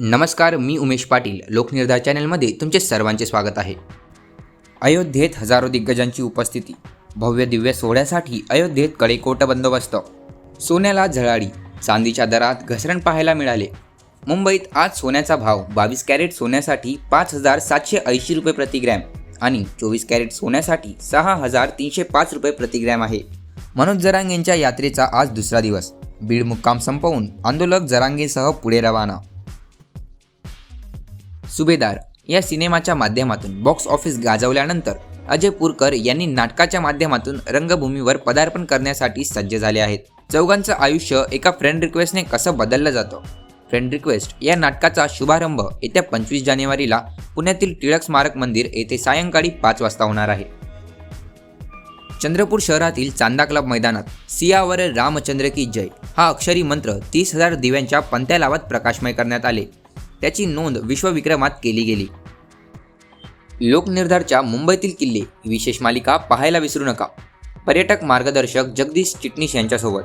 नमस्कार मी उमेश पाटील लोकनिर्धार चॅनलमध्ये तुमचे सर्वांचे स्वागत आहे. अयोध्येत हजारो दिग्गजांची उपस्थिती भव्य दिव्य सोहळ्यासाठी अयोध्येत कडेकोट बंदोबस्त. सोन्याला झळाळी चांदीच्या दरात घसरण पाहायला मिळाले. मुंबईत आज सोन्याचा भाव बावीस कॅरेट सोन्यासाठी पाच हजार सातशे ऐंशी रुपये प्रतिग्रॅम आणि चोवीस कॅरेट सोन्यासाठी सहा हजार तीनशे पाच रुपये प्रतिग्रॅम आहे. मनोज जरांगेंच्या यात्रेचा आज दुसरा दिवस. बीड मुक्काम संपवून आंदोलक जरांगेसह पुढे रवाना सुभेदार या सिनेमाच्या माध्यमातून बॉक्स ऑफिस गाजवल्यानंतर अजय पुरकर यांनी नाटकाच्या माध्यमातून रंगभूमीवर पदार्पण करण्यासाठी सज्ज झाले आहेत. चौघांचं आयुष्य एका फ्रेंड रिक्वेस्टने कसं बदललं जातं? फ्रेंड रिक्वेस्ट या नाटकाचा शुभारंभ येत्या पंचवीस जानेवारीला पुण्यातील टिळक स्मारक मंदिर येथे सायंकाळी पाच वाजता होणार आहे. चंद्रपूर शहरातील चांदा क्लब मैदानात सियावर रामचंद्र की जय हा अक्षरी मंत्र तीस हजार दिव्यांच्या पंत्या लावत प्रकाशमय करण्यात आले. त्याची नोंद विश्वविक्रमात केली गेली. लोकनिर्धारच्या मुंबईतील किल्ले विशेष मालिका पाहायला विसरू नका. पर्यटक मार्गदर्शक जगदीश चिटणीस यांच्यासोबत.